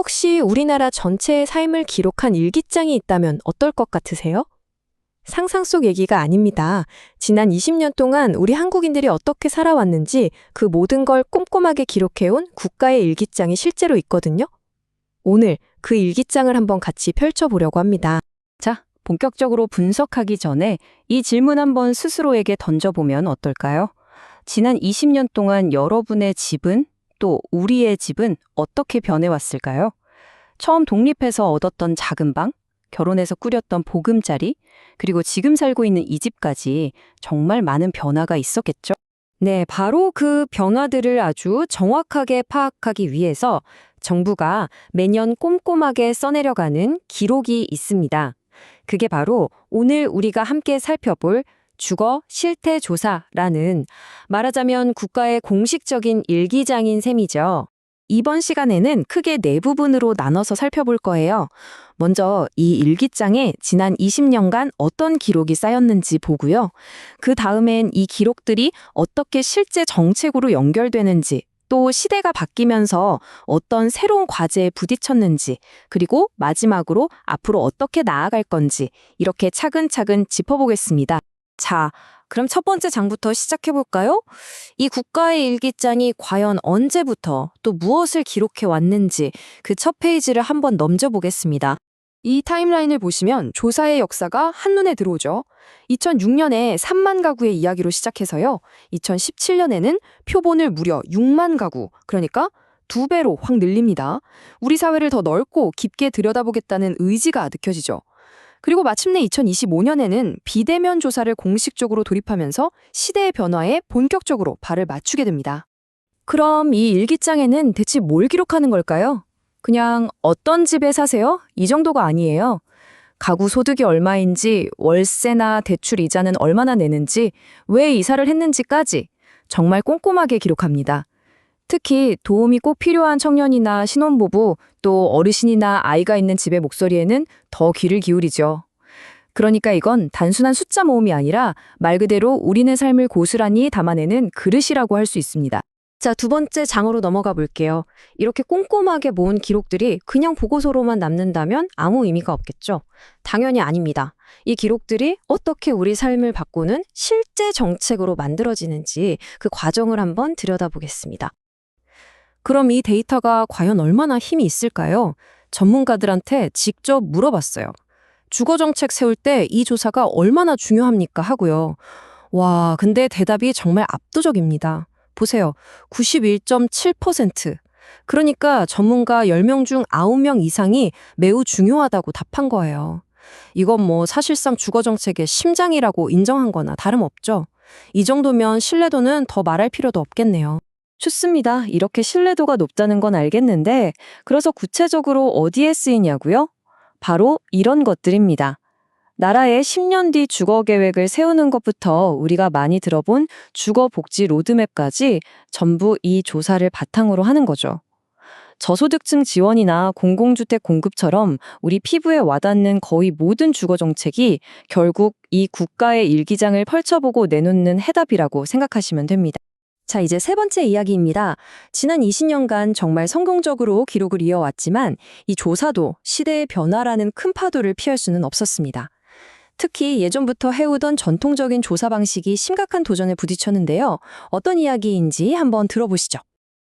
혹시 우리나라 전체의 삶을 기록한 일기장이 있다면 어떨 것 같으세요? 상상 속 얘기가 아닙니다. 지난 20년 동안 우리 한국인들이 어떻게 살아왔는지 그 모든 걸 꼼꼼하게 기록해온 국가의 일기장이 실제로 있거든요. 오늘 그 일기장을 한번 같이 펼쳐보려고 합니다. 자, 본격적으로 분석하기 전에 이 질문 한번 스스로에게 던져보면 어떨까요? 지난 20년 동안 여러분의 집은 또 우리의 집은 어떻게 변해왔을까요? 처음 독립해서 얻었던 작은 방, 결혼해서 꾸렸던 보금자리, 그리고 지금 살고 있는 이 집까지 정말 많은 변화가 있었겠죠? 네, 바로 그 변화들을 아주 정확하게 파악하기 위해서 정부가 매년 꼼꼼하게 써내려가는 기록이 있습니다. 그게 바로 오늘 우리가 함께 살펴볼 주거 실태 조사라는 말하자면 국가의 공식적인 일기장인 셈이죠. 이번 시간에는 크게 네 부분으로 나눠서 살펴볼 거예요. 먼저 이 일기장에 지난 20년간 어떤 기록이 쌓였는지 보고요. 그 다음엔 이 기록들이 어떻게 실제 정책으로 연결되는지, 또 시대가 바뀌면서 어떤 새로운 과제에 부딪혔는지, 그리고 마지막으로 앞으로 어떻게 나아갈 건지 이렇게 차근차근 짚어보겠습니다. 자, 그럼 첫 번째 장부터 시작해볼까요? 이 국가의 일기장이 과연 언제부터 또 무엇을 기록해 왔는지 그 첫 페이지를 한번 넘겨보겠습니다. 이 타임라인을 보시면 조사의 역사가 한눈에 들어오죠. 2006년에 3만 가구의 이야기로 시작해서요. 2017년에는 표본을 무려 6만 가구, 그러니까 두 배로 확 늘립니다. 우리 사회를 더 넓고 깊게 들여다보겠다는 의지가 느껴지죠. 그리고 마침내 2025년에는 비대면 조사를 공식적으로 돌입하면서 시대의 변화에 본격적으로 발을 맞추게 됩니다. 그럼 이 일기장에는 대체 뭘 기록하는 걸까요? 그냥 어떤 집에 사세요? 이 정도가 아니에요. 가구 소득이 얼마인지, 월세나 대출 이자는 얼마나 내는지, 왜 이사를 했는지까지 정말 꼼꼼하게 기록합니다. 특히 도움이 꼭 필요한 청년이나 신혼부부, 또 어르신이나 아이가 있는 집의 목소리에는 더 귀를 기울이죠. 그러니까 이건 단순한 숫자 모음이 아니라 말 그대로 우리네 삶을 고스란히 담아내는 그릇이라고 할 수 있습니다. 자, 두 번째 장으로 넘어가 볼게요. 이렇게 꼼꼼하게 모은 기록들이 그냥 보고서로만 남는다면 아무 의미가 없겠죠? 당연히 아닙니다. 이 기록들이 어떻게 우리 삶을 바꾸는 실제 정책으로 만들어지는지 그 과정을 한번 들여다보겠습니다. 그럼 이 데이터가 과연 얼마나 힘이 있을까요? 전문가들한테 직접 물어봤어요. 주거 정책 세울 때 이 조사가 얼마나 중요합니까 하고요. 와, 근데 대답이 정말 압도적입니다. 보세요. 91.7%. 그러니까 전문가 10명 중 9명 이상이 매우 중요하다고 답한 거예요. 이건 뭐 사실상 주거 정책의 심장이라고 인정한 거나 다름없죠. 이 정도면 신뢰도는 더 말할 필요도 없겠네요. 좋습니다. 이렇게 신뢰도가 높다는 건 알겠는데, 그래서 구체적으로 어디에 쓰이냐고요? 바로 이런 것들입니다. 나라의 10년 뒤 주거 계획을 세우는 것부터 우리가 많이 들어본 주거 복지 로드맵까지 전부 이 조사를 바탕으로 하는 거죠. 저소득층 지원이나 공공주택 공급처럼 우리 피부에 와닿는 거의 모든 주거 정책이 결국 이 국가의 일기장을 펼쳐보고 내놓는 해답이라고 생각하시면 됩니다. 자, 이제 세 번째 이야기입니다. 지난 20년간 정말 성공적으로 기록을 이어왔지만 이 조사도 시대의 변화라는 큰 파도를 피할 수는 없었습니다. 특히 예전부터 해오던 전통적인 조사 방식이 심각한 도전에 부딪혔는데요. 어떤 이야기인지 한번 들어보시죠.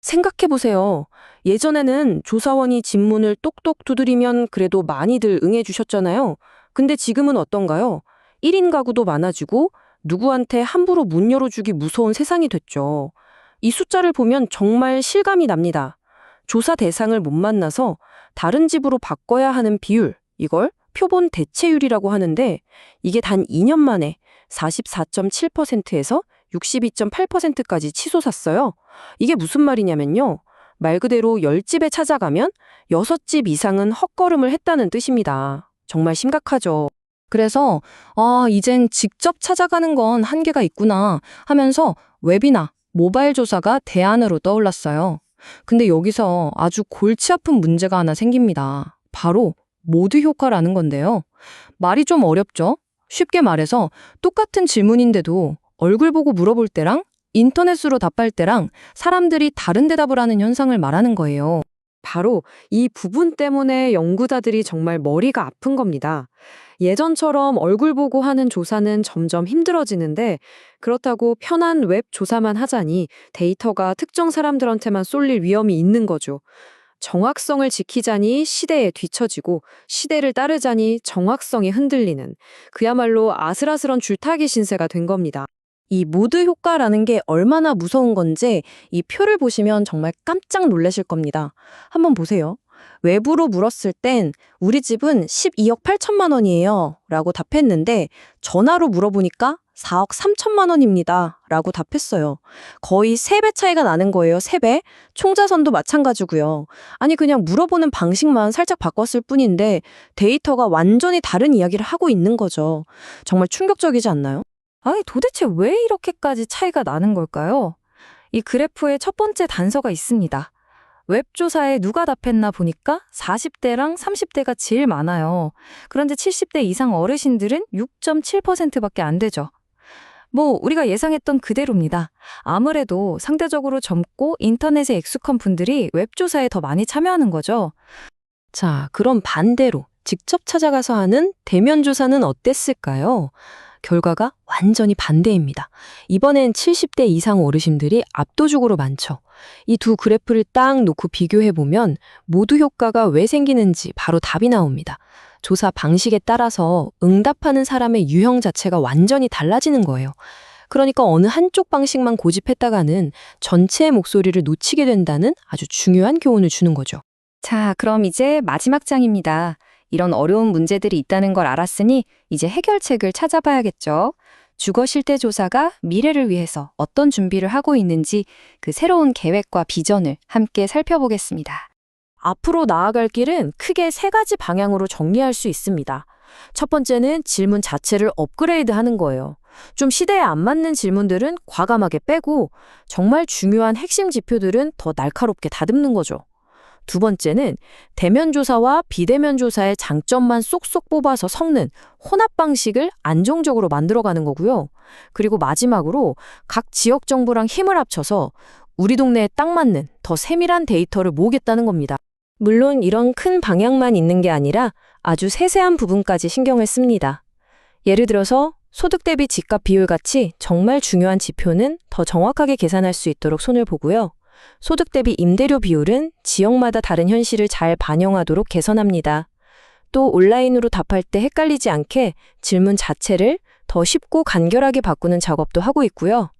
생각해보세요. 예전에는 조사원이 집문을 똑똑 두드리면 그래도 많이들 응해주셨잖아요. 근데 지금은 어떤가요? 1인 가구도 많아지고 누구한테 함부로 문 열어주기 무서운 세상이 됐죠. 이 숫자를 보면 정말 실감이 납니다. 조사 대상을 못 만나서 다른 집으로 바꿔야 하는 비율, 이걸 표본 대체율이라고 하는데 이게 단 2년 만에 44.7%에서 62.8%까지 치솟았어요. 이게 무슨 말이냐면요. 말 그대로 10집에 찾아가면 6집 이상은 헛걸음을 했다는 뜻입니다. 정말 심각하죠. 그래서 아, 이젠 직접 찾아가는 건 한계가 있구나 하면서 웹이나 모바일 조사가 대안으로 떠올랐어요. 근데 여기서 아주 골치 아픈 문제가 하나 생깁니다. 바로 모드 효과라는 건데요. 말이 좀 어렵죠? 쉽게 말해서 똑같은 질문인데도 얼굴 보고 물어볼 때랑 인터넷으로 답할 때랑 사람들이 다른 대답을 하는 현상을 말하는 거예요. 바로 이 부분 때문에 연구자들이 정말 머리가 아픈 겁니다. 예전처럼 얼굴 보고 하는 조사는 점점 힘들어지는데 그렇다고 편한 웹 조사만 하자니 데이터가 특정 사람들한테만 쏠릴 위험이 있는 거죠. 정확성을 지키자니 시대에 뒤처지고 시대를 따르자니 정확성이 흔들리는 그야말로 아슬아슬한 줄타기 신세가 된 겁니다. 이 모드 효과라는 게 얼마나 무서운 건지 이 표를 보시면 정말 깜짝 놀라실 겁니다. 한번 보세요. 외부로 물었을 땐 우리 집은 12억 8천만 원이에요. 라고 답했는데 전화로 물어보니까 4억 3천만 원입니다. 라고 답했어요. 거의 3배 차이가 나는 거예요. 3배. 총자선도 마찬가지고요. 아니 그냥 물어보는 방식만 살짝 바꿨을 뿐인데 데이터가 완전히 다른 이야기를 하고 있는 거죠. 정말 충격적이지 않나요? 아니 도대체 왜 이렇게까지 차이가 나는 걸까요? 이 그래프에 첫 번째 단서가 있습니다. 웹조사에 누가 답했나 보니까 40대랑 30대가 제일 많아요. 그런데 70대 이상 어르신들은 6.7%밖에 안 되죠. 뭐 우리가 예상했던 그대로입니다. 아무래도 상대적으로 젊고 인터넷에 익숙한 분들이 웹조사에 더 많이 참여하는 거죠. 자, 그럼 반대로 직접 찾아가서 하는 대면 조사는 어땠을까요? 결과가 완전히 반대입니다. 이번엔 70대 이상 어르신들이 압도적으로 많죠. 이 두 그래프를 딱 놓고 비교해 보면 모두 효과가 왜 생기는지 바로 답이 나옵니다. 조사 방식에 따라서 응답하는 사람의 유형 자체가 완전히 달라지는 거예요. 그러니까 어느 한쪽 방식만 고집했다가는 전체의 목소리를 놓치게 된다는 아주 중요한 교훈을 주는 거죠. 자, 그럼 이제 마지막 장입니다. 이런 어려운 문제들이 있다는 걸 알았으니 이제 해결책을 찾아봐야겠죠. 주거 실태 조사가 미래를 위해서 어떤 준비를 하고 있는지 그 새로운 계획과 비전을 함께 살펴보겠습니다. 앞으로 나아갈 길은 크게 세 가지 방향으로 정리할 수 있습니다. 첫 번째는 질문 자체를 업그레이드 하는 거예요. 좀 시대에 안 맞는 질문들은 과감하게 빼고 정말 중요한 핵심 지표들은 더 날카롭게 다듬는 거죠. 두 번째는 대면 조사와 비대면 조사의 장점만 쏙쏙 뽑아서 섞는 혼합 방식을 안정적으로 만들어가는 거고요. 그리고 마지막으로 각 지역 정부랑 힘을 합쳐서 우리 동네에 딱 맞는 더 세밀한 데이터를 모으겠다는 겁니다. 물론 이런 큰 방향만 있는 게 아니라 아주 세세한 부분까지 신경을 씁니다. 예를 들어서 소득 대비 집값 비율 같이 정말 중요한 지표는 더 정확하게 계산할 수 있도록 손을 보고요. 소득 대비 임대료 비율은 지역마다 다른 현실을 잘 반영하도록 개선합니다. 또 온라인으로 답할 때 헷갈리지 않게 질문 자체를 더 쉽고 간결하게 바꾸는 작업도 하고 있고요.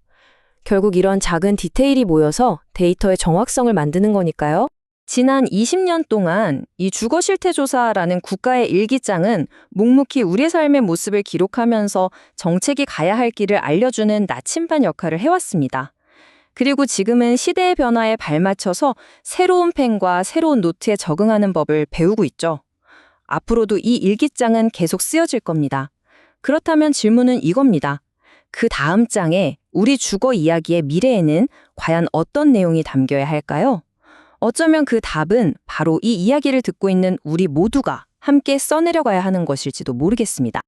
결국 이런 작은 디테일이 모여서 데이터의 정확성을 만드는 거니까요. 지난 20년 동안 이 주거 실태 조사라는 국가의 일기장은 묵묵히 우리 삶의 모습을 기록하면서 정책이 가야 할 길을 알려주는 나침반 역할을 해왔습니다. 그리고 지금은 시대의 변화에 발맞춰서 새로운 펜과 새로운 노트에 적응하는 법을 배우고 있죠. 앞으로도 이 일기장은 계속 쓰여질 겁니다. 그렇다면 질문은 이겁니다. 그 다음 장에 우리 주거 이야기의 미래에는 과연 어떤 내용이 담겨야 할까요? 어쩌면 그 답은 바로 이 이야기를 듣고 있는 우리 모두가 함께 써내려가야 하는 것일지도 모르겠습니다.